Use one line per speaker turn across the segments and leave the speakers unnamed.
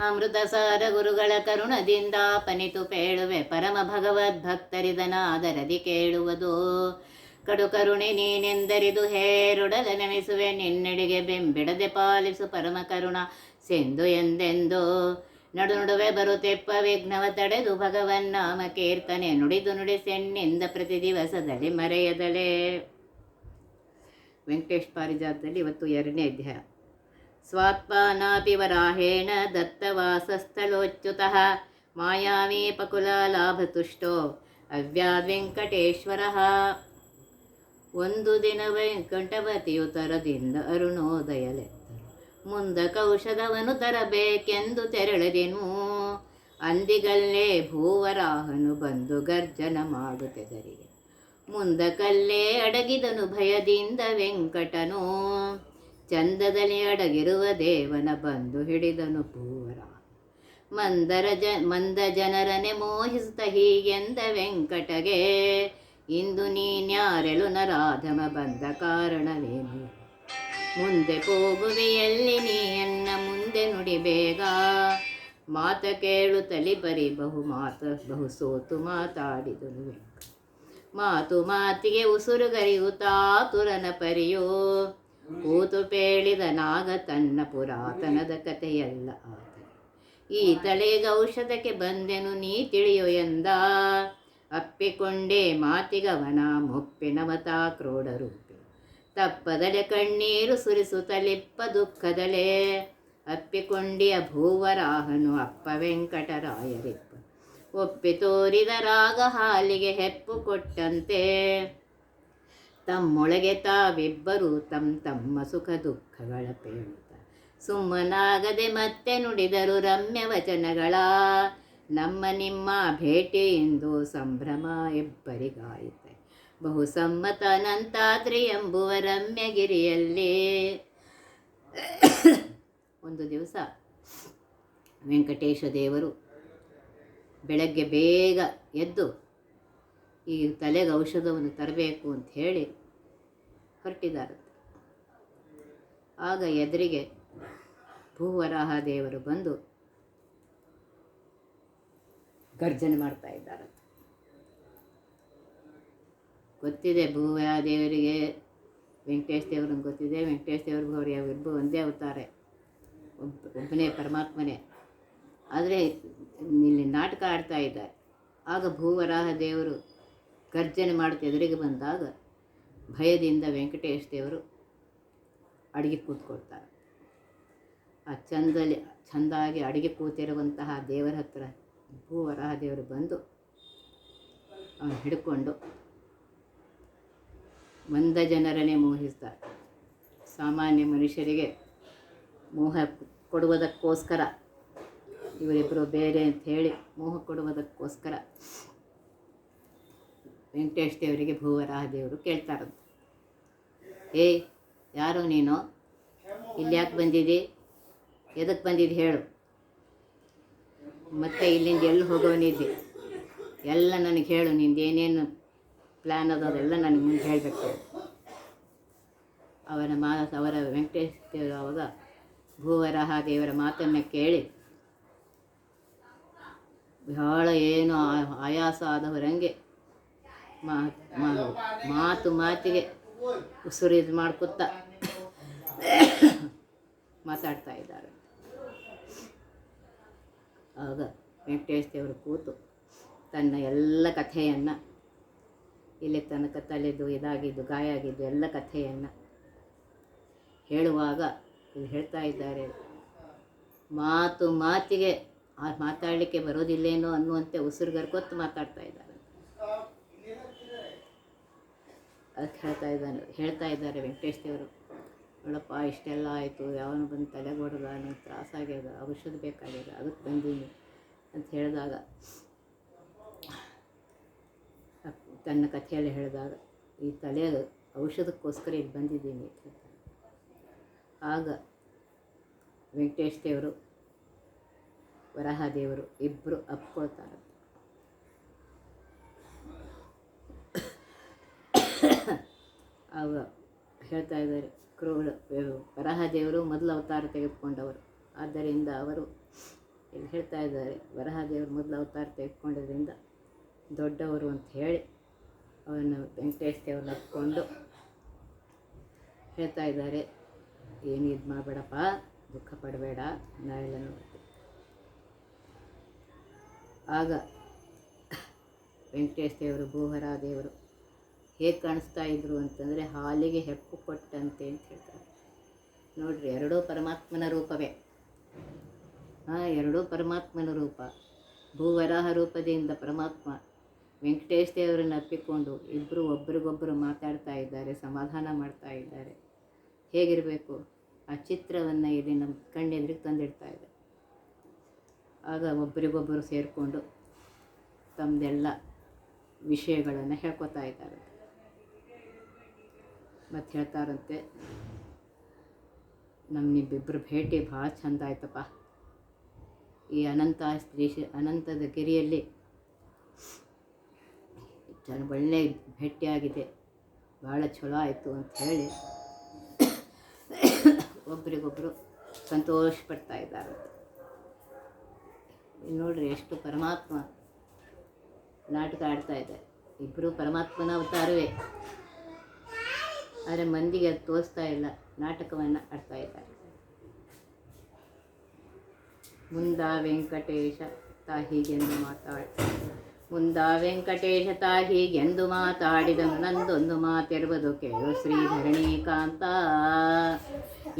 ಅಮೃತ ಸಾರ ಗುರುಗಳ ಕರುಣದಿಂದ ಪನಿತು ಪೇಳುವೆ ಪರಮ ಭಗವದ್ ಭಕ್ತರಿದನಾದರದಿ ಕೇಳುವುದು. ಕಡು ಕರುಣೆ ನೀನೆಂದರಿದು ಹೇರುಡಲ ನೆನೆಸುವೆ ನಿನ್ನೆಡೆಗೆ ಬೆಂಬಿಡದೆ ಪಾಲಿಸು ಪರಮ ಕರುಣ ಸೆಂದು ಎಂದೆಂದು. ನಡು ನಡುವೆ ಬರುತ್ತೆಪ್ಪ ವಿಘ್ನವ ತಡೆದು ಭಗವನ್ ನಾಮ ಕೀರ್ತನೆ ನುಡಿದು ನುಡಿಸೆನ್ನಿಂದ ಪ್ರತಿ ದಿವಸದಲ್ಲಿ ಮರೆಯದಲೇ. ವೆಂಕಟೇಶ್ ಪಾರಿಜಾತದಲ್ಲಿ ಇವತ್ತು ಎರಡನೇ ಅಧ್ಯಾಯ. ಸ್ವಾತ್ಮಾನಾಪಿ ವರಾಹೇಣ दत्तवासस्थलोच्युतः ಪಕುಲಾಲಾಭತುಷ್ಟೋ ಅವ್ಯಾ ಒಂದು ದಿನ ವೆಂಕಟವತಿಯು ತರದಿಂದ ಅರುಣೋದಯಲೆತ್ತರು ಮುಂದ ಕೌಶದವನು ತರಬೇಕೆಂದು ತೆರಳದೆನು. ಅಂದಿಗಲ್ಲೇ ಭೂವರಾಹನು ಬಂದು ಗರ್ಜನ ಮಾಡುತ್ತೆದರಿಗೆ ಮುಂದಕಲ್ಲೇ ಅಡಗಿದನು ಭಯದಿಂದ ವೆಂಕಟನು. ಚಂದದಲ್ಲಿ ಅಡಗಿರುವ ದೇವನ ಬಂದು ಹಿಡಿದನು ಪೂರ. ಮಂದರ ಜ, ಮಂದ ಜನರನೆ ಮೋಹಿಸುತ್ತ ಹೀಗೆಂದ ವೆಂಕಟಗೆ ಇಂದು ನೀನ್ಯಾರೆಳು ನರಾಧಮ ಬಂದ ಕಾರಣವೇನು? ಮುಂದೆ ಹೋಗುವೆಯಲ್ಲಿ ನೀಯನ್ನ ಮುಂದೆ ನುಡಿ ಬೇಗ ಮಾತ ಕೇಳು ತಲಿ ಬರಿ ಬಹು ಮಾತ, ಬಹು ಸೋತು ಮಾತಾಡಿದನು ಮಾತು ಮಾತಿಗೆ ಉಸುರುಗರಿಯು ತುರನ ಪರಿಯೋ. ಕೂತು ಪೇಳಿದ ನಾಗ ತನ್ನ ಪುರಾತನದ ಕಥೆಯಲ್ಲ ಆತ ಈ ತಲೆಗೆ ಔಷಧಕ್ಕೆ ಬಂದೆನು ನೀ ತಿಳಿಯೋ ಎಂದ? ಅಪ್ಪಿಕೊಂಡೇ ಮಾತಿಗವನ ಮೊಪ್ಪಿನವತಾ ಕ್ರೋಡರೂಪಿ. ತಪ್ಪದಲೆ ಕಣ್ಣೀರು ಸುರಿಸು ತಲಿಪ್ಪ ದುಃಖದಲೆ. ಅಪ್ಪಿಕೊಂಡಿಯ ಭೂವರಾಹನು ಅಪ್ಪ ವೆಂಕಟರಾಯರಿಪ್ಪ. ಒಪ್ಪಿ ತೋರಿದ ರಾಗ ಹಾಲಿಗೆ ಹೆಪ್ಪು ಕೊಟ್ಟಂತೆ. ತಮ್ಮೊಳಗೆ ತಾವಿಬ್ಬರು ತಮ್ಮ ತಮ್ಮ ಸುಖ ದುಃಖಗಳ ಪೇಳುತ್ತ ಸುಮ್ಮನಾಗದೆ ಮತ್ತೆ ನುಡಿದರು ರಮ್ಯ ವಚನಗಳ. ನಮ್ಮ ನಿಮ್ಮ ಭೇಟಿ ಎಂದು ಸಂಭ್ರಮ ಇಬ್ಬರಿಗಾಯಿತೆ ಬಹು ಸಮ್ಮತ ಅನಂತಾದ್ರಿ ಎಂಬುವ ರಮ್ಯಗಿರಿಯಲ್ಲಿ. ಒಂದು ದಿವಸ ವೆಂಕಟೇಶ ದೇವರು ಬೆಳಗ್ಗೆ ಬೇಗ ಎದ್ದು ಈ ತಲೆಗೆ ಔಷಧವನ್ನು ತರಬೇಕು ಅಂತ ಹೇಳಿ ಹೊರಟಿದ್ದಾರೆ. ಆಗ ಎದುರಿಗೆ ಭೂವರಾಹ ದೇವರು ಬಂದು ಗರ್ಜನೆ ಮಾಡ್ತಾ ಇದ್ದಾರೆ. ಗೊತ್ತಿದೆ ಭೂವರಾಹ ದೇವರಿಗೆ ವೆಂಕಟೇಶ್ ದೇವ್ರಿಗೆ ಗೊತ್ತಿದೆ. ವೆಂಕಟೇಶ್ ದೇವ್ರಿಗೂ ಅವ್ರು ಯಾವಿಬ್ಬರು ಒಂದೇ ಅವತಾರೆ, ಒಬ್ಬ, ಒಬ್ಬನೇ ಪರಮಾತ್ಮನೇ. ಆದರೆ ಇಲ್ಲಿ ನಾಟಕ ಆಡ್ತಾ ಇದ್ದಾರೆ. ಆಗ ಭೂವರಾಹ ದೇವರು ಗರ್ಜನೆ ಮಾಡಿ ಎದುರಿಗೆ ಬಂದಾಗ ಭಯದಿಂದ ವೆಂಕಟೇಶ್ ದೇವರು ಅಡಿಗೆ ಕೂತ್ಕೊಳ್ತಾರೆ. ಆ ಚಂದಲ್ಲಿ ಚಂದಾಗಿ ಅಡಿಗೆ ಕೂತಿರುವಂತಹ ದೇವರ ಹತ್ರ ಭೂವರಹ ದೇವರು ಬಂದು ಅವನು ಹಿಡ್ಕೊಂಡು ಮಂದ ಜನರನ್ನೇ ಮೋಹಿಸ್ತಾರೆ. ಸಾಮಾನ್ಯ ಮನುಷ್ಯರಿಗೆ ಮೋಹ ಕೊಡುವುದಕ್ಕೋಸ್ಕರ ಇವರಿಬ್ಬರು ಬೇರೆ ಅಂತ ಹೇಳಿ ಮೋಹ ಕೊಡುವುದಕ್ಕೋಸ್ಕರ ವೆಂಕಟೇಶ್ ದೇವರಿಗೆ ಭೂವರಾಹ ದೇವರು ಕೇಳ್ತಾರಂತೆ. ಏ, ಯಾರು ನೀನು? ಇಲ್ಲಿ ಯಾಕೆ ಬಂದಿದ್ದಿ ಎದಕ್ಕೆ ಬಂದಿದ್ದು ಹೇಳು. ಮತ್ತೆ ಇಲ್ಲಿಂದ ಎಲ್ಲಿ ಹೋಗೋನಿದ್ದೆ? ಎಲ್ಲ ನನಗೆ ಹೇಳು, ನಿಂದು ಏನೇನು ಪ್ಲ್ಯಾನ್ ಅದ ಅದೆಲ್ಲ ನನಗೆ ಮುಂದೆ ಹೇಳಬೇಕು ಅವರ ಮಾ, ಅವರ ವೆಂಕಟೇಶ್ ದೇವರು ಅವಾಗ ಭೂವರಾಹ ದೇವರ ಮಾತನ್ನು ಕೇಳಿ, ಬಹಳ ಏನು ಆಯಾಸ ಆದವರಂಗೆ ಮಾ, ಮಾ- ಮಾತು ಮಾತಿಗೆ ಉಸಿರು ಇದು ಮಾಡ್ಕೊತ ಮಾತಾಡ್ತಾ ಇದ್ದಾರೆ. ಆಗ ವೆಂಕಟೇಶ್ ದೇವರು ಕೂತು ತನ್ನ ಎಲ್ಲ ಕಥೆಯನ್ನು, ಇಲ್ಲಿ ತನಕ ತಲೆದು ಇದಾಗಿದ್ದು, ಗಾಯ ಆಗಿದ್ದು ಎಲ್ಲ ಕಥೆಯನ್ನು ಹೇಳುವಾಗ ಇಲ್ಲಿ ಹೇಳ್ತಾ ಇದ್ದಾರೆ, ಮಾತು ಮಾತಿಗೆ ಮಾತಾಡಲಿಕ್ಕೆ ಬರೋದಿಲ್ಲೇನೋ ಅನ್ನುವಂತೆ ಉಸಿರುಗರ್ಕೊತ್ತು ಮಾತಾಡ್ತಾ ಇದ್ದಾರೆ. ಅದಕ್ಕೆ ಹೇಳ್ತಾ ಇದ್ದಾನೆ ಹೇಳ್ತಾ ಇದ್ದಾರೆ ವೆಂಕಟೇಶ್ ದೇವರು. ನೋಡಪ್ಪ, ಇಷ್ಟೆಲ್ಲ ಆಯಿತು, ಯಾವನು ಬಂದು ತಲೆಗೆ ಹೊಡೆದ ನನಗೆ ತ್ರಾಸಾಗ್ಯದ ಔಷಧ ಬೇಕಾಗ್ಯದ ಅದಕ್ಕೆ ಬಂದೀನಿ ಅಂತ ಹೇಳಿದಾಗ, ತನ್ನ ಕಥೆಯಲ್ಲಿ ಹೇಳಿದಾಗ, ಈ ತಲೆ ಔಷಧಕ್ಕೋಸ್ಕರ ಇಲ್ಲಿ ಬಂದಿದ್ದೀನಿ ಆಗ ವೆಂಕಟೇಶ್ ದೇವರು, ವರಹ ದೇವರು ಇಬ್ಬರು ಅಪ್ಕೊಳ್ತಾರೆ. ಆಗ ಹೇಳ್ತಾ ಇದ್ದಾರೆ, ಕ್ರೂರ ವರಹ ದೇವರು ಮೊದಲು ಅವತಾರ ತೆಗೆದುಕೊಂಡವರು. ಆದ್ದರಿಂದ ಅವರು ಇಲ್ಲಿ ಹೇಳ್ತಾ ಇದ್ದಾರೆ, ವರಹದೇವರು ಮೊದಲು ಅವತಾರ ತೆಗೆದುಕೊಂಡಿದ್ದರಿಂದ ದೊಡ್ಡವರು ಅಂತ ಹೇಳಿ ಅವರನ್ನು ವೆಂಕಟೇಶ್ ದೇವ್ರನ್ನ ಹತ್ಕೊಂಡು ಹೇಳ್ತಾ ಇದ್ದಾರೆ, ಏನು ಇದು ಮಾಡಬೇಡಪ್ಪ, ದುಃಖ ಪಡಬೇಡ ನಾವೆಲ್ಲ ನೋಡ್ತೀವಿ ಆಗ ವೆಂಕಟೇಶ್ ದೇವರು ಭೂಹರ ದೇವರು ಹೇಗೆ ಕಾಣಿಸ್ತಾ ಇದ್ರು ಅಂತಂದರೆ ಹಾಲಿಗೆ ಹೆಪ್ಪು ಕೊಟ್ಟಂತೆ ಅಂತ ಹೇಳ್ತಾರೆ. ನೋಡ್ರಿ, ಎರಡೂ ಪರಮಾತ್ಮನ ರೂಪವೇ. ಹಾಂ ಎರಡೂ ಪರಮಾತ್ಮನ ರೂಪ. ಭೂವರಾಹ ರೂಪದಿಂದ ಪರಮಾತ್ಮ ವೆಂಕಟೇಶ್ ದೇವರನ್ನು ಅಪ್ಪಿಕೊಂಡು ಇಬ್ಬರು ಒಬ್ರಿಗೊಬ್ಬರು ಮಾತಾಡ್ತಾ ಇದ್ದಾರೆ, ಸಮಾಧಾನ ಮಾಡ್ತಾ ಇದ್ದಾರೆ. ಹೇಗಿರಬೇಕು? ಆ ಚಿತ್ರವನ್ನು ಇಲ್ಲಿ ನಮ್ಮ ಕಣ್ಣೆದುರಿಗೆ ತಂದಿಡ್ತಾ ಇದೆ. ಆಗ ಒಬ್ಬರಿಗೊಬ್ಬರು ಸೇರಿಕೊಂಡು ತಮ್ಮದೆಲ್ಲ ವಿಷಯಗಳನ್ನು ಹೇಳ್ಕೊತಾ ಇದ್ದಾರೆ. ಮತ್ತು ಹೇಳ್ತಾರಂತೆ ನಮ್ಮ ನಿಮ್ಮಿಬ್ಬರು ಭೇಟಿ ಭಾಳ ಚಂದ ಆಯ್ತಪ್ಪ. ಈ ಅನಂತ ದೇಶ ಅನಂತದ ಗಿರಿಯಲ್ಲಿ ಚೆನ್ನ ಒಳ್ಳೆ ಭೇಟಿಯಾಗಿದೆ, ಭಾಳ ಚಲೋ ಆಯಿತು ಅಂತ ಹೇಳಿ ಒಬ್ರಿಗೊಬ್ಬರು ಸಂತೋಷ ಪಡ್ತಾ ಇದ್ದಾರೆ ನೋಡ್ರಿ ಎಷ್ಟು ಪರಮಾತ್ಮ ನಾಟಕ ಆಡ್ತಾ ಇದೆ. ಇಬ್ಬರು ಪರಮಾತ್ಮನ ಅವತಾರವೇ. ಆದರೆ ಮಂದಿಗೆ ಅದು ತೋರಿಸ್ತಾ ಇಲ್ಲ, ನಾಟಕವನ್ನು ಆಡ್ತಾ ಇದ್ದಾರೆ. ಮುಂದ ವೆಂಕಟೇಶ ತಾ ಹೀಗೆಂದು ಮಾತಾಡಿ ಮುಂದ ವೆಂಕಟೇಶ ತಾ ಹೀಗೆಂದು ಮಾತಾಡಿದನು, ನಂದೊಂದು ಮಾತೆರುವುದು ಕೇಳು ಶ್ರೀಧರಣೀಕಾಂತ.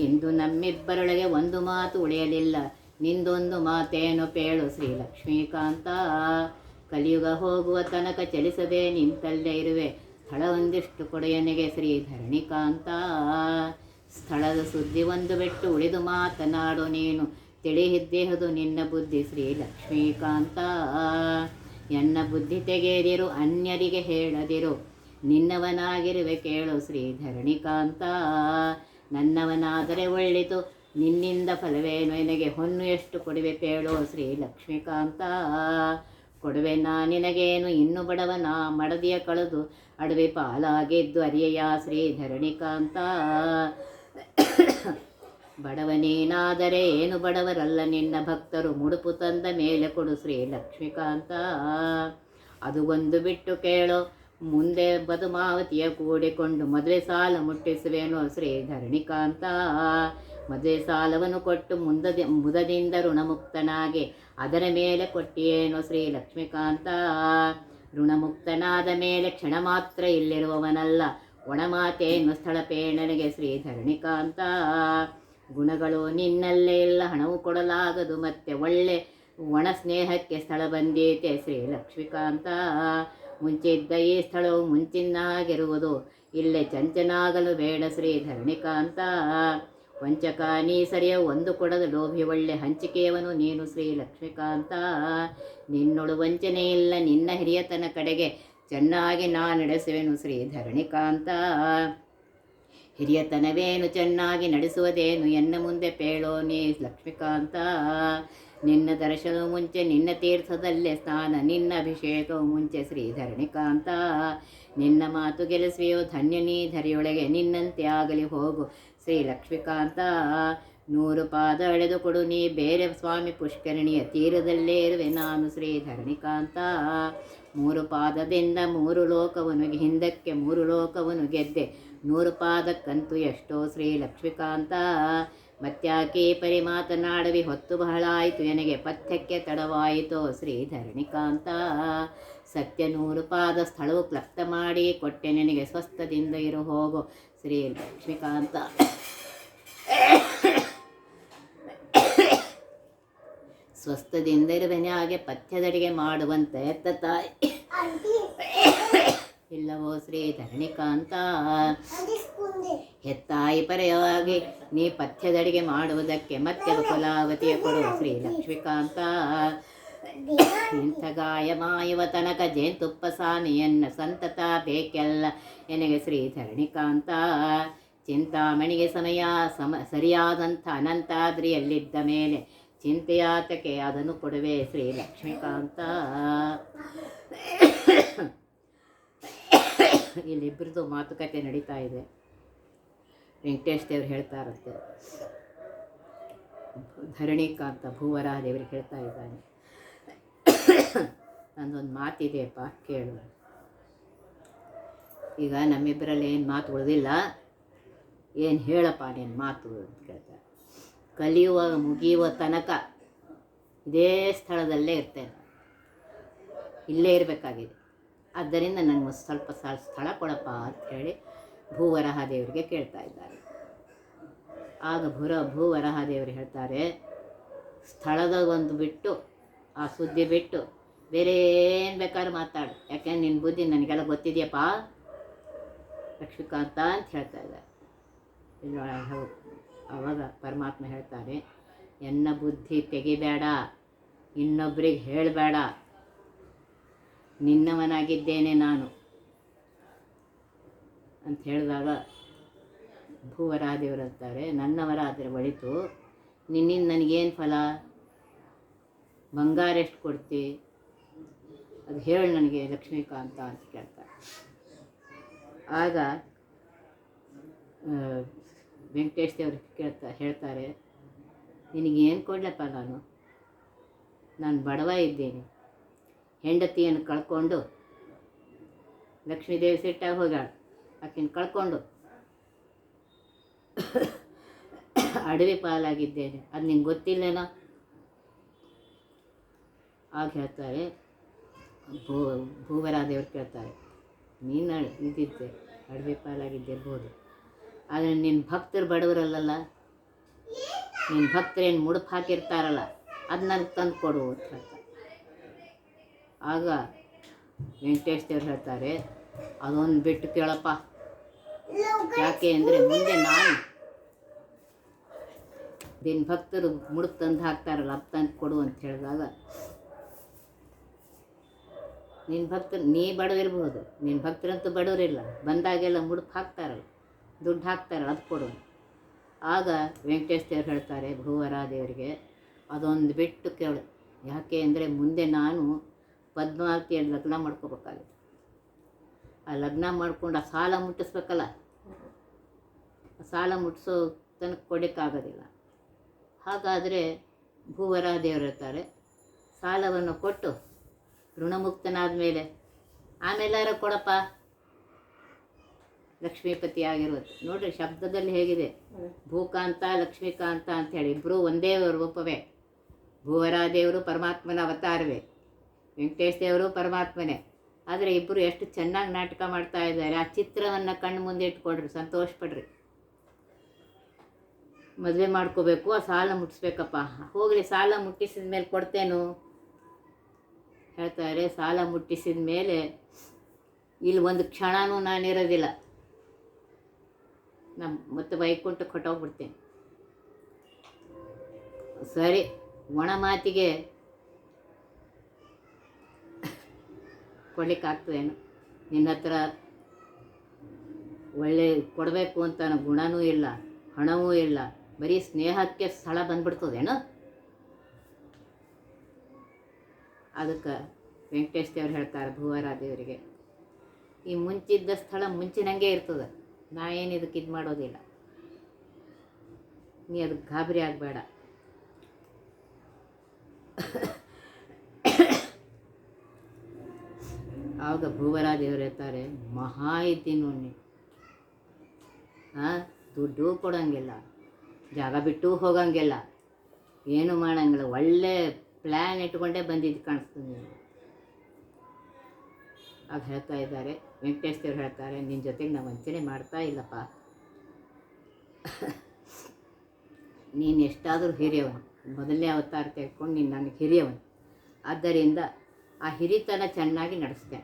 ಇಂದು ನಮ್ಮಿಬ್ಬರೊಳಗೆ ಒಂದು ಮಾತು ಉಳಿಯಲಿಲ್ಲ, ನಿಂದೊಂದು ಮಾತೇನು ಪೇಳು ಶ್ರೀ ಲಕ್ಷ್ಮೀಕಾಂತ ಕಲಿಯುಗ ಹೋಗುವ ತನಕ ಚಲಿಸದೆ ನಿಂತಲ್ಲೇ ಇರುವೆ ಸ್ಥಳ ಒಂದಿಷ್ಟು ಕೊಡೆಯನಿಗೆ ಶ್ರೀ ಧರಣಿಕಾಂತ. ಸ್ಥಳದ ಸುದ್ದಿ ಒಂದು ಬಿಟ್ಟು ಉಳಿದು ಮಾತನಾಡು ನೀನು. ತಿಳಿಹಿದ್ದೇಹದು ನಿನ್ನ ಬುದ್ಧಿ ಶ್ರೀ ಲಕ್ಷ್ಮೀಕಾಂತ. ಎನ್ನ ಬುದ್ಧಿ ತೆಗೆದಿರು, ಅನ್ಯರಿಗೆ ಹೇಳದಿರು. ನಿನ್ನವನಾಗಿರುವೆ ಕೇಳು ಶ್ರೀ ಧರಣಿಕಾಂತ. ನನ್ನವನಾದರೆ ಒಳ್ಳಿತು, ನಿನ್ನಿಂದ ಫಲವೇನು ನಿನಗೆ? ಹೊನ್ನು ಎಷ್ಟು ಕೊಡುವೆ ಕೇಳು ಶ್ರೀ ಲಕ್ಷ್ಮೀಕಾಂತ. ಕೊಡುವೆ ನಾ ನಿನಗೇನು? ಇನ್ನು ಬಡವನ ಮಡದಿಯ ಕಳೆದು ಅಡವೆ ಪಾಲಾಗೆದ್ದು ಶ್ರೀ ಧರಣಿಕಾಂತ. ಬಡವನೇನಾದರೆ ಏನು ಬಡವರಲ್ಲ ನಿನ್ನ ಭಕ್ತರು ಮುಡುಪು ತಂದ ಮೇಲೆ ಕೊಡು ಶ್ರೀ ಲಕ್ಷ್ಮೀಕಾಂತ. ಅದು ಒಂದು ಬಿಟ್ಟು ಕೇಳೋ, ಮುಂದೆ ಬದುಮಾವತಿಯ ಕೂಡಿಕೊಂಡು ಮದುವೆ ಸಾಲ ಮುಟ್ಟಿಸುವೇನೋ ಶ್ರೀ ಧರಣಿಕಾಂತ. ಮದುವೆ ಸಾಲವನ್ನು ಕೊಟ್ಟು ಮುಂದದಿ, ಮುದದಿಂದ ಋಣಮುಕ್ತನಾಗಿ ಅದರ ಮೇಲೆ ಕೊಟ್ಟಿಯೇನೋ ಶ್ರೀ ಲಕ್ಷ್ಮೀಕಾಂತ? ಋಣಮುಕ್ತನಾದ ಮೇಲೆ ಕ್ಷಣ ಮಾತ್ರ ಇಲ್ಲಿರುವವನಲ್ಲ ಒಣಮಾತೆಯನ್ನು ಸ್ಥಳ ಪೇಣನಿಗೆ ಶ್ರೀ ಧರಣಿಕಾಂತ ಗುಣಗಳು ನಿನ್ನಲ್ಲೇ ಇಲ್ಲ, ಹಣವು ಕೊಡಲಾಗದು ಮತ್ತೆ ಒಳ್ಳೆ ಒಣ ಸ್ನೇಹಕ್ಕೆ ಸ್ಥಳ ಬಂದೀತೆ ಶ್ರೀ ಲಕ್ಷ್ಮೀಕಾಂತ ಮುಂಚಿದ್ದ ಈ ಸ್ಥಳವು ಮುಂಚಿನಾಗಿರುವುದು ಇಲ್ಲೇ ಚಂಚನಾಗಲು ಬೇಡ ಶ್ರೀ ಧರಣಿಕಾಂತ ವಂಚಕ ನೀ ಸರಿಯ ಒಂದು ಕೊಡದ ಲೋಭಿ ಒಳ್ಳೆ ಹಂಚಿಕೆಯವನು ನೀನು ಶ್ರೀ ಲಕ್ಷ್ಮೀಕಾಂತ. ನಿನ್ನೊಳು ವಂಚನೆ ಇಲ್ಲ, ನಿನ್ನ ಹಿರಿಯತನ ಕಡೆಗೆ ಚೆನ್ನಾಗಿ ನಾ ನಡೆಸುವೆನು ಶ್ರೀ ಧರಣಿಕಾಂತ. ಹಿರಿಯತನವೇನು ಚೆನ್ನಾಗಿ ನಡೆಸುವುದೇನು ಎನ್ನ ಮುಂದೆ ಪೇಳೋ ನೀ ಲಕ್ಷ್ಮೀಕಾಂತ. ನಿನ್ನ ದರ್ಶನವು ಮುಂಚೆ ನಿನ್ನ ತೀರ್ಥದಲ್ಲೇ ಸ್ನಾನ ನಿನ್ನ ಅಭಿಷೇಕವು ಮುಂಚೆ ಶ್ರೀ ಧರಣಿಕಾಂತ. ನಿನ್ನ ಮಾತು ಗೆಲ್ಲಿಸುವೆಯೋ ಧನ್ಯ ನೀ ಧರಿಯೊಳಗೆ ನಿನ್ನಂತೆ ಆಗಲಿ ಹೋಗು. ಶ್ರೀ ಲಕ್ಷ್ಮೀಕಾಂತ ನೂರು ಪಾದ ಎಳೆದು ಕೊಡು ನೀ ಬೇರೆ ಸ್ವಾಮಿ ಪುಷ್ಕರಣಿಯ ತೀರದಲ್ಲೇ ಇರುವೆ ನಾನು ಶ್ರೀ ಧರಣಿಕಾಂತ ಮೂರು ಪಾದದಿಂದ ಮೂರು ಲೋಕವನ್ನು ಹಿಂದಕ್ಕೆ ಮೂರು ಲೋಕವನ್ನು ಗೆದ್ದೆ. ನೂರು ಪಾದಕ್ಕಂತೂ ಎಷ್ಟೋ ಶ್ರೀ ಲಕ್ಷ್ಮೀಕಾಂತ ಮತ್ಯಾಕೆ ಪರಿ ಮಾತನಾಡವಿ ಹೊತ್ತು ಬಹಳ ಆಯಿತು ನನಗೆ ಪಥ್ಯಕ್ಕೆ ತಡವಾಯಿತೋ ಶ್ರೀ ಧರಣಿಕಾಂತ ಸತ್ಯ ನೂರು ಪಾದ ಸ್ಥಳವು ಕ್ಲಪ್ತ ಮಾಡಿ ಕೊಟ್ಟೆ, ನನಗೆ ಸ್ವಸ್ಥದಿಂದ ಇರು ಹೋಗು. ಶ್ರೀ ಲಕ್ಷ್ಮೀಕಾಂತ. ಸ್ವಸ್ಥದಿಂದಿರುವನೇ ಹಾಗೆ ಪಥ್ಯದಡಿಗೆ ಮಾಡುವಂತೆ ಎತ್ತ ತಾಯಿ. ಇಲ್ಲವೋ ಶ್ರೀ ಧರಣಿಕಾಂತ? ಹೆತ್ತಾಯಿ ಪರೆಯವಾಗಿ ನೀ ಪಥ್ಯದಡಿಗೆ ಮಾಡುವುದಕ್ಕೆ ಮತ್ತೆ ಕುಲಾವತಿಯ ಕೊಡು ಶ್ರೀ ಲಕ್ಷ್ಮೀಕಾಂತ. ಇಂಥ ಗಾಯ ಮಾಯುವ ತನಕ ಜೇನುತುಪ್ಪ ಸಾನಿಯನ್ನ ಸಂತತ ಬೇಕೆಲ್ಲ. ಎನಗೆ ಶ್ರೀ ಧರಣಿಕಾಂತ, ಚಿಂತಾಮಣಿಗೆ ಸಮಯ, ಸಮ, ಸರಿಯಾದಂಥ ಅನಂತಾದ್ರಿಯಲ್ಲಿದ್ದ ಮೇಲೆ ಚಿಂತೆಯಾತಕೆ ಅದನ್ನು ಕೊಡುವೆ ಶ್ರೀ ಲಕ್ಷ್ಮೀಕಾಂತ. ಇಲ್ಲಿಬ್ಬರದು ಮಾತುಕತೆ ನಡೀತಾ ಇದೆ. ವೆಂಕಟೇಶ್ ದೇವ್ರು ಹೇಳ್ತಾ ಇರುತ್ತೆ ಧರಣಿಕಾಂತ ಭೂವರಾಹ ದೇವರಿಗೆ ಹೇಳ್ತಾ ಇದ್ದಾನೆ. ನಂದೊಂದು ಮಾತಿದೆಯಪ್ಪ ಕೇಳು. ಈಗ ನಮ್ಮಿಬ್ಬರಲ್ಲಿ ಏನು ಮಾತು ಉಳಿದಿಲ್ಲ? ಏನು ಹೇಳಪ್ಪ ನಿನ್ನ ಮಾತು ಅಂತ ಕೇಳ್ತಾರೆ ಕಲಿಯುವ ಮುಗಿಯುವ ತನಕ ಇದೇ ಸ್ಥಳದಲ್ಲೇ ಇರ್ತೇನೆ. ಇಲ್ಲೇ ಇರಬೇಕಾಗಿದೆ. ಆದ್ದರಿಂದ ನನಗೆ ಸ್ವಲ್ಪ ಸ್ಥಳ ಕೊಡಪ್ಪ ಅಂತ ಹೇಳಿ ಭೂವರಹ ದೇವರಿಗೆ ಕೇಳ್ತಾ ಇದ್ದಾರೆ. ಆಗ ಭೂರ ಭೂವರಹ ದೇವರು ಹೇಳ್ತಾರೆ, ಸ್ಥಳದ ಒಂದು ಬಿಟ್ಟು ಆ ಸುದ್ದಿ ಬಿಟ್ಟು ಬೇರೆ ಏನು ಬೇಕಾದ್ರೂ ಮಾತಾಡು. ಯಾಕೆಂದ್ರೆ ನಿನ್ನ ಬುದ್ಧಿ ನನಗೆಲ್ಲ ಗೊತ್ತಿದೆಯಪ್ಪ? ಲಕ್ಷ್ಮೀಕಾಂತ ಅಂತ ಹೇಳ್ತಾ ಇದ್ದಾರೆ. ಇದು ಹೌದು. ಆವಾಗ ಪರಮಾತ್ಮ ಹೇಳ್ತಾರೆ, ಎನ್ನ ಬುದ್ಧಿ ತೆಗಿಬೇಡ, ಇನ್ನೊಬ್ರಿಗೆ ಹೇಳಬೇಡ. ನಿನ್ನವನಾಗಿದ್ದೇನೆ ನಾನು ಅಂತ ಹೇಳಿದಾಗ ಭೂವರಾದೇವರು ಅಂತಾರೆ, ನನ್ನವರಾದರೆ ಒಳಿತು, ನಿನ್ನಿಂದ ನನಗೇನು ಫಲ? ಬಂಗಾರ ಎಷ್ಟು ಕೊಡ್ತಿ? ಅದು ಹೇಳು ನನಗೆ ಲಕ್ಷ್ಮೀಕಾಂತ ಅಂತ ಕೇಳ್ತಾರೆ. ಆಗ ವೆಂಕಟೇಶ್ ದೇವರು ಕೇಳ್ತಾ, ಹೇಳ್ತಾರೆ ನಿನಗೇನು ಕೊಡ್ಲಪ್ಪ ನಾನು? ನಾನು ಬಡವ ಇದ್ದೇನೆ. ಹೆಂಡತಿಯನ್ನು ಕಳ್ಕೊಂಡು ಲಕ್ಷ್ಮೀದೇವಿ ಸಿಟ್ಟಾಗಿ ಹೋಗ್ಯಾಳು. ಆಕಿನ ಕಳ್ಕೊಂಡು ಅಡವಿ ಪಾಲಾಗಿದ್ದೇನೆ. ಅದು ನಿಂಗೆ ಗೊತ್ತಿಲ್ಲೇನೋ? ಆಗ ಹೇಳ್ತಾರೆ. ಭೂ, ಭೂವರಾದೇವರು ಕೇಳ್ತಾರೆ, ನೀನು ಇದ್ದಿದ್ದೆ, ಅಡವಿ ಪಾಲಾಗಿದ್ದಿರ್ಬೋದು. ಆದರೆ ನಿನ್ನ ಭಕ್ತರು ಬಡವರಲ್ಲಲ್ಲ? ನಿನ್ನ ಭಕ್ತರೇನು ಮುಡುಪು ಹಾಕಿರ್ತಾರಲ್ಲ, ಅದು ನನಗೆ ತಂದು ಕೊಡು ಅಂತ ಹೇಳ್ತಾರೆ. ಆಗ ವೆಂಕಟೇಶ್ ದೇವ್ರು ಹೇಳ್ತಾರೆ, ಅದೊಂದು ಬಿಟ್ಟು ಕೇಳಪ್ಪ. ಯಾಕೆ ಅಂದರೆ ಮುಂದೆ ನಾನು ನಿನ್ನ ಭಕ್ತರು ಮುಡುಪು ತಂದು ಹಾಕ್ತಾರಲ್ಲ, ಅದು ತಂದು ಕೊಡು ಅಂತ ಹೇಳಿದಾಗ ನಿನ್ನ ಭಕ್ತರು, ನೀ ಬಡವಿರ್ಬೋದು ನಿನ್ನ ಭಕ್ತರಂತೂ ಬಡವರಿಲ್ಲ. ಬಂದಾಗೆಲ್ಲ ಮುಡುಪು ಹಾಕ್ತಾರಲ್ಲ, ದುಡ್ಡು ಹಾಕ್ತಾರಲ್ಲ, ಅದು ಕೊಡು ಆಗ ವೆಂಕಟೇಶ್ ದೇವ್ರು ಹೇಳ್ತಾರೆ ಭೂವರ ದೇವರಿಗೆ ಅದೊಂದು ಬಿಟ್ಟು ಕೇಳು. ಯಾಕೆ ಅಂದರೆ ಮುಂದೆ ನಾನು ಪದ್ಮಾವತಿಯಲ್ಲಿ ಲಗ್ನ ಮಾಡ್ಕೋಬೇಕಾಗುತ್ತೆ. ಆ ಲಗ್ನ ಮಾಡಿಕೊಂಡು ಆ ಸಾಲ ಮುಟ್ಟಿಸ್ಬೇಕಲ್ಲ? ಸಾಲ ಮುಟ್ಟಿಸೋ ತನಕ ಕೊಡೋಕ್ಕಾಗೋದಿಲ್ಲ ಹಾಗಾದರೆ ಭೂವರ ದೇವರು ಇರ್ತಾರೆ ಸಾಲವನ್ನು ಕೊಟ್ಟು ಋಣಮುಕ್ತನಾದ ಮೇಲೆ ಆಮೇಲಾರ ಕೊಡಪ್ಪ? ಲಕ್ಷ್ಮೀಪತಿ ಆಗಿರೋದು ನೋಡ್ರಿ, ಶಬ್ದದಲ್ಲಿ ಹೇಗಿದೆ. ಭೂಕಾಂತ, ಲಕ್ಷ್ಮೀಕಾಂತ ಅಂತ ಹೇಳಿ. ಇಬ್ಬರು ಒಂದೇ ರೂಪವೇ. ದೇವರು ಪರಮಾತ್ಮನ ಅವತಾರವೇ. ವೆಂಕಟೇಶ್ ದೇವರು ಪರಮಾತ್ಮನೇ. ಆದರೆ ಇಬ್ಬರು ಎಷ್ಟು ಚೆನ್ನಾಗಿ ನಾಟಕ ಮಾಡ್ತಾ ಇದ್ದಾರೆ. ಆ ಚಿತ್ರವನ್ನು ಕಣ್ಣು ಮುಂದೆ ಇಟ್ಕೊಡ್ರಿ ಸಂತೋಷ ಪಡ್ರಿ ಮದುವೆ ಮಾಡ್ಕೋಬೇಕು, ಆ ಸಾಲ ಮುಟ್ಟಿಸ್ಬೇಕಪ್ಪ ಹೋಗಲಿ ಸಾಲ ಮುಟ್ಟಿಸಿದ ಮೇಲೆ ಕೊಡ್ತೇನು? ಹೇಳ್ತಾರೆ, ಸಾಲ ಮುಟ್ಟಿಸಿದ ಮೇಲೆ ಇಲ್ಲಿ ಒಂದು ಕ್ಷಣನೂ ನಾನಿರೋದಿಲ್ಲ. ನಮ್ಮ ಮತ್ತೆ ವೈಕುಂಠಕ್ಕೆ ಹೊಟ್ಟೋಗ್ಬಿಡ್ತೇನೆ ಸರಿ, ಒಣ ಮಾತಿಗೆ ಕೊಡ್ಲಿಕ್ಕಾಗ್ತದೇನು? ನಿನ್ನ ಹತ್ರ ಒಳ್ಳೆ ಕೊಡಬೇಕು ಅಂತ ಗುಣವೂ ಇಲ್ಲ, ಹಣವೂ ಇಲ್ಲ, ಬರೀ ಸ್ನೇಹಕ್ಕೆ ಸ್ಥಳ ಬಂದ್ಬಿಡ್ತದೇನು? ಅದಕ್ಕೆ ವೆಂಕಟೇಶ್ ದೇವ್ರು ಹೇಳ್ತಾರೆ ಭೂವರ ದೇವರಿಗೆ, ಈ ಮುಂಚಿದ್ದ ಸ್ಥಳ ಮುಂಚಿನಂಗೆ ಇರ್ತದೆ. ನಾ ಏನು ಇದಕ್ಕೆ ಇದು ಮಾಡೋದಿಲ್ಲ. ನೀ ಅದಕ್ಕೆ ಗಾಬರಿ ಆಗಬೇಡ. ಆವಾಗ ಭೂವರ ದೇವರು ಹೇಳ್ತಾರೆ, ಮಹಾ ಇದ್ದೀನಿ ನೀ ಹಾಂ ದುಡ್ಡು ಕೊಡೋಂಗಿಲ್ಲ, ಜಾಗ ಬಿಟ್ಟು ಹೋಗೋಂಗಿಲ್ಲ, ಏನು ಮಾಡೋಂಗಿಲ್ಲ, ಒಳ್ಳೆ ಪ್ಲ್ಯಾನ್ ಇಟ್ಕೊಂಡೇ ಬಂದಿದ್ದು ಕಾಣಿಸ್ತದೆ ಆಗ ಹೇಳ್ತಾ ಇದ್ದಾರೆ. ವೆಂಕಟೇಶ್ ದೇವ್ರು ಹೇಳ್ತಾರೆ ನಿನ್ನ ಜೊತೆಗೆ ನಾವು ವಂಚನೆ ಮಾಡ್ತಾ ಇಲ್ಲಪ್ಪ. ನೀನು ಎಷ್ಟಾದರೂ ಹಿರಿಯವನು. ಮೊದಲನೇ ಅವತಾರ ತೆಗೆದುಕೊಂಡು ನೀನು ನನಗೆ ಹಿರಿಯವನು. ಆದ್ದರಿಂದ ಆ ಹಿರಿತನ ಚೆನ್ನಾಗಿ ನಡೆಸ್ತೆ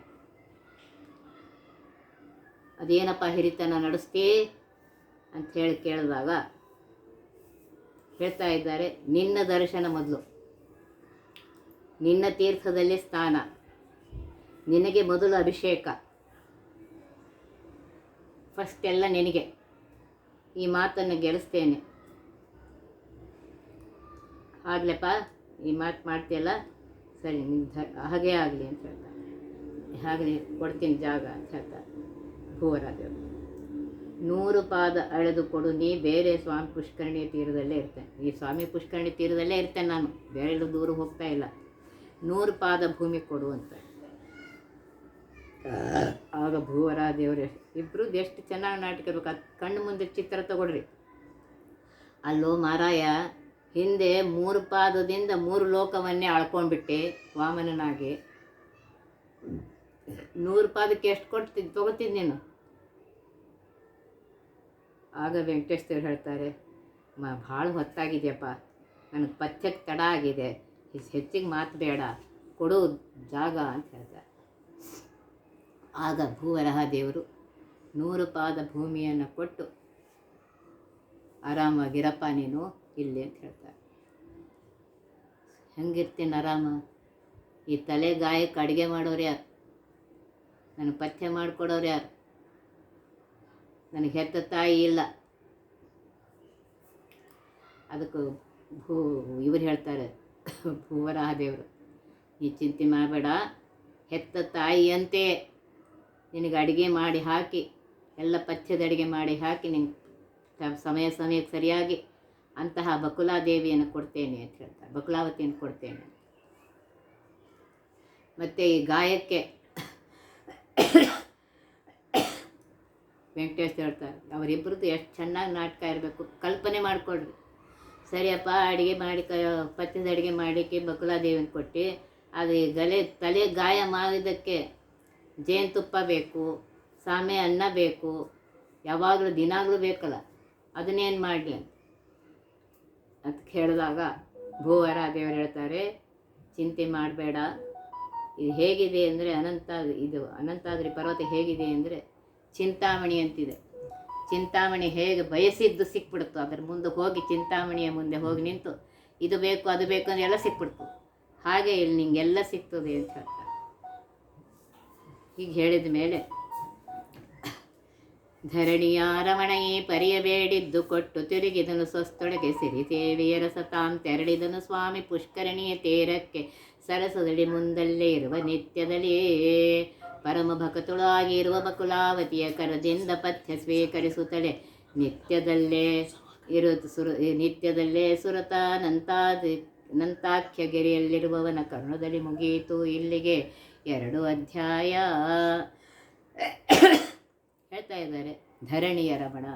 ಅದೇನಪ್ಪ ಹಿರಿತನ ನಡೆಸ್ತೀ ಅಂತ ಹೇಳಿ ಕೇಳಿದಾಗ ಹೇಳ್ತಾ ಇದ್ದಾರೆ, ನಿನ್ನ ದರ್ಶನ ಮೊದಲು. ನಿನ್ನ ತೀರ್ಥದಲ್ಲಿ ಸ್ನಾನ. ನಿನಗೆ ಮೊದಲು ಅಭಿಷೇಕ. ಫಸ್ಟ್ ಎಲ್ಲ ನಿನಗೆ. ಈ ಮಾತನ್ನು ಗೆಲ್ಲಿಸ್ತೇನೆ. ಆಗ್ಲಪ್ಪ, ಈ ಮಾತು ಮಾಡ್ತೀಯಲ್ಲ? ಸರಿ ನಿನ್ನ ಹಾಗೆ ಆಗಲಿ ಅಂತ ಹೇಳ್ತಾರೆ ಹಾಗೆ ಕೊಡ್ತೀನಿ ಜಾಗ ಅಂತ ಹೇಳ್ತಾರೆ ಭೂವರಾದೇವರು ನೂರು ಪಾದ ಅಳೆದು ಕೊಡು, ನೀ ಬೇರೆ ಸ್ವಾಮಿ ಪುಷ್ಕರಣಿ ತೀರದಲ್ಲೇ ಇರ್ತೇನೆ. ಈ ಸ್ವಾಮಿ ಪುಷ್ಕರಣಿ ತೀರದಲ್ಲೇ ಇರ್ತೇನೆ ನಾನು. ಬೇರೆಲ್ಲೂ ದೂರ ಹೋಗ್ತಾ ಇಲ್ಲ. ನೂರು ಪಾದ ಭೂಮಿ ಕೊಡುವಂತ ಆಗ ಭೂವರ ದೇವರು ಇಬ್ಬರು ಎಷ್ಟು ಚೆನ್ನಾಗಿ ನಾಟಕ ಇರ್ಬೇಕು. ಕಣ್ಣು ಮುಂದೆ ಚಿತ್ರ ತಗೊಳ್ರಿ. ಅಲ್ಲೋ ಮಾರಾಯ, ಹಿಂದೆ ಮೂರು ಪಾದದಿಂದ ಮೂರು ಲೋಕವನ್ನೇ ಅಳ್ಕೊಂಡ್ಬಿಟ್ಟೆ ವಾಮನನಾಗಿ. ನೂರು ಪಾದಕ್ಕೆ ಎಷ್ಟು ಕೊಡ್ತಿದ್ ತಗೋತಿದ್ ನೀನು. ಆಗ ವೆಂಕಟೇಶ್ ದೇವ್ರು ಹೇಳ್ತಾರೆ, ಮ, ಭಾಳ ಹೊತ್ತಾಗಿದೆಯಪ್ಪ. ನನಗೆ ಪಥ್ಯಕ್ಕೆ ತಡ ಆಗಿದೆ. ಹೆಚ್ಚಿಗೆ ಮಾತು ಬೇಡ. ಕೊಡು ಜಾಗ ಅಂತ ಹೇಳ್ತಾರೆ. ಆಗ ಭೂವರಹ ದೇವರು ನೂರು ಪಾದ ಭೂಮಿಯನ್ನು ಕೊಟ್ಟು ಆರಾಮಾಗಿರಪ್ಪ ನೀನು ಇಲ್ಲಿ ಅಂತ ಹೇಳ್ತಾರೆ. ಹೆಂಗಿರ್ತೀನಿ ಆರಾಮ? ಈ ತಲೆ ಗಾಯಕ್ಕೆ ಅಡುಗೆ ಮಾಡೋರು ಯಾರು? ನನಗೆ ಪಥ್ಯ ಮಾಡಿಕೊಡೋರು ಯಾರು? ನನಗೆ ಹೆತ್ತ ತಾಯಿ ಇಲ್ಲ. ಅದಕ್ಕೆ ಭೂ, ಇವ್ರು ಹೇಳ್ತಾರೆ ದೇವರು ಈ ಚಿಂತೆ ಮಾಡಬೇಡ. ಹೆತ್ತ ತಾಯಿಯಂತೆ ನಿನಗೆ ಅಡುಗೆ ಮಾಡಿ ಹಾಕಿ, ಎಲ್ಲ ಪಚ್ಚದ ಅಡುಗೆ ಮಾಡಿ ಹಾಕಿ ನಿಂಗೆ ಸಮಯ ಸಮಯಕ್ಕೆ ಸರಿಯಾಗಿ ಅಂತಹ ಬಕುಲಾದೇವಿಯನ್ನು ಕೊಡ್ತೇನೆ ಅಂತ ಹೇಳ್ತಾರೆ. ಬಕುಲಾವತಿಯನ್ನು ಕೊಡ್ತೇನೆ. ಮತ್ತು ಈ ಗಾಯಕ್ಕೆ ವೆಂಕಟೇಶ್ ಹೇಳ್ತಾರೆ, ಅವರಿಬ್ಬರದ್ದು ಎಷ್ಟು ಚೆನ್ನಾಗಿ ನಾಟಕ ಇರಬೇಕು, ಕಲ್ಪನೆ ಮಾಡಿಕೊಡ್ರಿ ಸರಿಯಪ್ಪ, ಅಡುಗೆ ಮಾಡಿ ಪಥ್ಯದ ಅಡುಗೆ ಮಾಡಲಿಕ್ಕೆ ಬಕುಲಾದೇವಿನ ಕೊಟ್ಟು, ಅದು ಗಲೆ, ತಲೆ ಗಾಯ ಮಾಡಿದ್ದಕ್ಕೆ ಜೇನುತುಪ್ಪ ಬೇಕು, ಸಾಮೆ ಅನ್ನ ಬೇಕು, ಯಾವಾಗಲೂ ದಿನಾಗಲೂ ಬೇಕಲ್ಲ, ಅದನ್ನೇನು ಮಾಡಲಿ ಅಂತ ಕೇಳಿದಾಗ ಭೂವರ ದೇವರು ಹೇಳ್ತಾರೆ, ಚಿಂತೆ ಮಾಡಬೇಡ. ಇದು ಹೇಗಿದೆ ಅಂದರೆ ಅನಂತ, ಇದು ಅನಂತಾದ್ರಿ ಪರ್ವತ ಹೇಗಿದೆ ಅಂದರೆ ಚಿಂತಾಮಣಿ ಅಂತಿದೆ. ಚಿಂತಾಮಣಿ ಹೇಗೆ ಬಯಸಿದ್ದು ಸಿಕ್ಬಿಡ್ತು. ಅದ್ರ ಮುಂದೆ ಹೋಗಿ ಚಿಂತಾಮಣಿಯ ಮುಂದೆ ಹೋಗಿ ನಿಂತು, ಇದು ಬೇಕು, ಅದು ಬೇಕು ಅಂದ್ರೆ ಎಲ್ಲ ಸಿಕ್ಬಿಡ್ತು. ಹಾಗೆ ಇಲ್ಲಿ ನಿಂಗೆಲ್ಲ ಸಿಗ್ತದೆ ಅಂತ ಹೇಳ್ತಾರೆ. ಹೀಗೆ ಹೇಳಿದ ಮೇಲೆ, ಧರಣಿಯ ರಮಣಯೇ ಪರಿಯಬೇಡಿದ್ದು ಕೊಟ್ಟು ತಿರುಗಿದನು ಸ್ವಸ್ಥೊಳಗೆ ಸಿರಿದೇವಿಯರ ಸತಾಂ ತೆರಳಿದನು ಸ್ವಾಮಿ ಪುಷ್ಕರಣಿಯ ತೀರಕ್ಕೆ. ಸರಸದಡಿ ಮುಂದಲ್ಲೇ ಇರುವ ನಿತ್ಯದಲ್ಲೇ ಪರಮ ಭಕತುಳಾಗಿರುವ ಬಕುಲಾವತಿಯ ಕರದಿಂದ ಪಥ್ಯ ಸ್ವೀಕರಿಸುತ್ತಲೇ ನಿತ್ಯದಲ್ಲೇ ಇರು ಸುರ, ನಿತ್ಯದಲ್ಲೇ ಸುರತ ನಂತಾದ, ನಂತಾಖ್ಯಗಿರಿಯಲ್ಲಿರುವವನ ಕರ್ಣದಲ್ಲಿ ಮುಗಿಯಿತು. ಇಲ್ಲಿಗೆ ಎರಡು ಅಧ್ಯಾಯ. ಹೇಳ್ತಾ ಇದ್ದಾರೆ ಧರಣಿಯ ರಮಣ.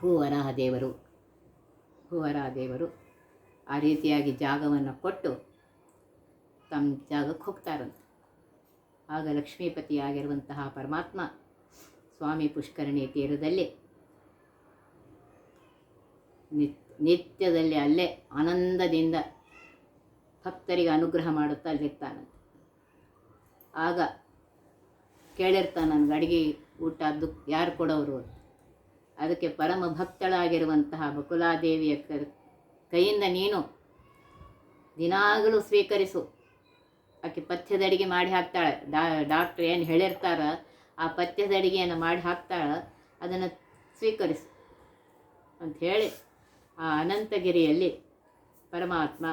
ಭೂವರಾಹ ದೇವರು ಭೂವರಾಹ ದೇವರು ಆ ರೀತಿಯಾಗಿ ಜಾಗವನ್ನು ಕೊಟ್ಟು ತಮ್ಮ ಜಾಗಕ್ಕೆ ಹೋಗ್ತಾರಂತೆ. ಆಗ ಲಕ್ಷ್ಮೀಪತಿಯಾಗಿರುವಂತಹ ಪರಮಾತ್ಮ ಸ್ವಾಮಿ ಪುಷ್ಕರಣಿ ತೀರದಲ್ಲಿ ನಿತ್, ನಿತ್ಯದಲ್ಲಿ ಅಲ್ಲೇ ಆನಂದದಿಂದ ಭಕ್ತರಿಗೆ ಅನುಗ್ರಹ ಮಾಡುತ್ತಾ ಅಲ್ಲಿರ್ತಾನೆ ಆಗ ಕೇಳಿರ್ತಾನೆ ನನಗೆ ಅಡುಗೆ, ಊಟ ಅದು ಯಾರು ಕೊಡೋರು. ಅದಕ್ಕೆ ಪರಮ ಭಕ್ತಳಾಗಿರುವಂತಹ ಬಕುಲಾದೇವಿಯ ಕೈಯಿಂದ ನೀನು ದಿನಾಗಲೂ ಸ್ವೀಕರಿಸು. ಆಕೆ ಪಥ್ಯದ ಅಡಿಗೆ ಮಾಡಿ ಹಾಕ್ತಾಳೆ. ಡಾ, ಡಾಕ್ಟ್ರ್ ಏನು ಹೇಳಿರ್ತಾರ, ಆ ಪಥ್ಯದ ಅಡಿಗೆಯನ್ನು ಮಾಡಿ ಹಾಕ್ತಾಳೆ, ಅದನ್ನು ಸ್ವೀಕರಿಸು ಅಂತ ಹೇಳಿ ಆ ಅನಂತಗಿರಿಯಲ್ಲಿ ಪರಮಾತ್ಮ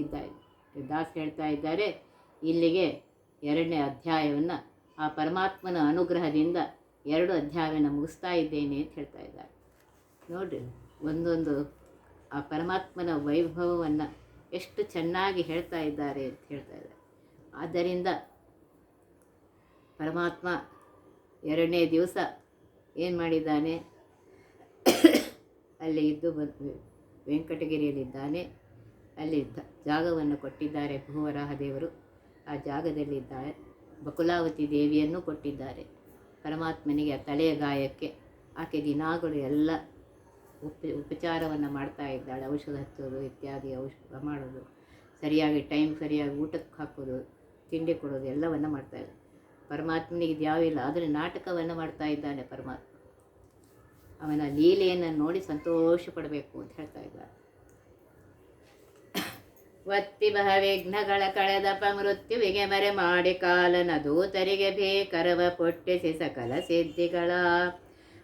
ಇದ್ದಾರೆ ದಾಸ್ ಹೇಳ್ತಾ ಇದ್ದಾರೆ, ಇಲ್ಲಿಗೆ ಎರಡನೇ ಅಧ್ಯಾಯವನ್ನು ಆ ಪರಮಾತ್ಮನ ಅನುಗ್ರಹದಿಂದ ಎರಡು ಅಧ್ಯಾಯವನ್ನು ಮುಗಿಸ್ತಾ ಇದ್ದೇನೆ ಅಂತ ಹೇಳ್ತಾ ಇದ್ದಾರೆ. ನೋಡಿರಿ, ಒಂದೊಂದು ಆ ಪರಮಾತ್ಮನ ವೈಭವವನ್ನು ಎಷ್ಟು ಚೆನ್ನಾಗಿ ಹೇಳ್ತಾ ಇದ್ದಾರೆ ಅಂತ ಹೇಳ್ತಾ ಇದ್ದಾರೆ. ಆದ್ದರಿಂದ ಪರಮಾತ್ಮ ಎರಡನೇ ದಿವಸ ಏನು ಮಾಡಿದ್ದಾನೆ? ಅಲ್ಲಿ ಇದ್ದು ಬಂದು ವೆಂಕಟಗಿರಿಯಲ್ಲಿದ್ದಾನೆ. ಅಲ್ಲಿ ಜಾಗವನ್ನು ಕೊಟ್ಟಿದ್ದಾರೆ ಭೂವರಾಹ ದೇವರು ಆ ಜಾಗದಲ್ಲಿದ್ದಾರೆ ಬಕುಲಾವತಿ ದೇವಿಯನ್ನು ಕೊಟ್ಟಿದ್ದಾರೆ. ಪರಮಾತ್ಮನಿಗೆ ತಲೆಯ ಗಾಯಕ್ಕೆ ಆಕೆ ದಿನಾಗಳು ಎಲ್ಲ ಉಪ ಉಪಚಾರವನ್ನು ಮಾಡ್ತಾ ಇದ್ದಾಳೆ. ಔಷಧ ಹಚ್ಚೋದು, ಇತ್ಯಾದಿ ಔಷಧ ಮಾಡೋದು, ಸರಿಯಾಗಿ ಟೈಮ್ ಸರಿಯಾಗಿ ಊಟಕ್ಕೆ ಹಾಕೋದು, ತಿಂಡಿ ಕೊಡೋದು ಎಲ್ಲವನ್ನು ಇದೆ ಪರಮಾತ್ಮನಿಗೆ ಇದು ಯಾವಿಲ್ಲ ಆದರೆ ನಾಟಕವನ್ನು ಮಾಡ್ತಾ ಇದ್ದಾನೆ ಪರಮಾತ್ಮ ಅವನ ಲೀಲೆಯನ್ನು ನೋಡಿ ಸಂತೋಷ ಪಡಬೇಕು ಅಂತ ಹೇಳ್ತಾ ಇದ್ದಾನೆ ವತ್ತಿ ಬಹ ವಿಘ್ನಗಳ ಕಳೆದಪ ಮೃತ್ಯುವಿಗೆ ಮರೆ ಮಾಡಿ ಕಾಲನ ದೂತರಿಗೆ ಬೇಕರವ ಪೊಟ್ಟಿಸಿ ಸಕಲ ಸಿದ್ಧಿಗಳ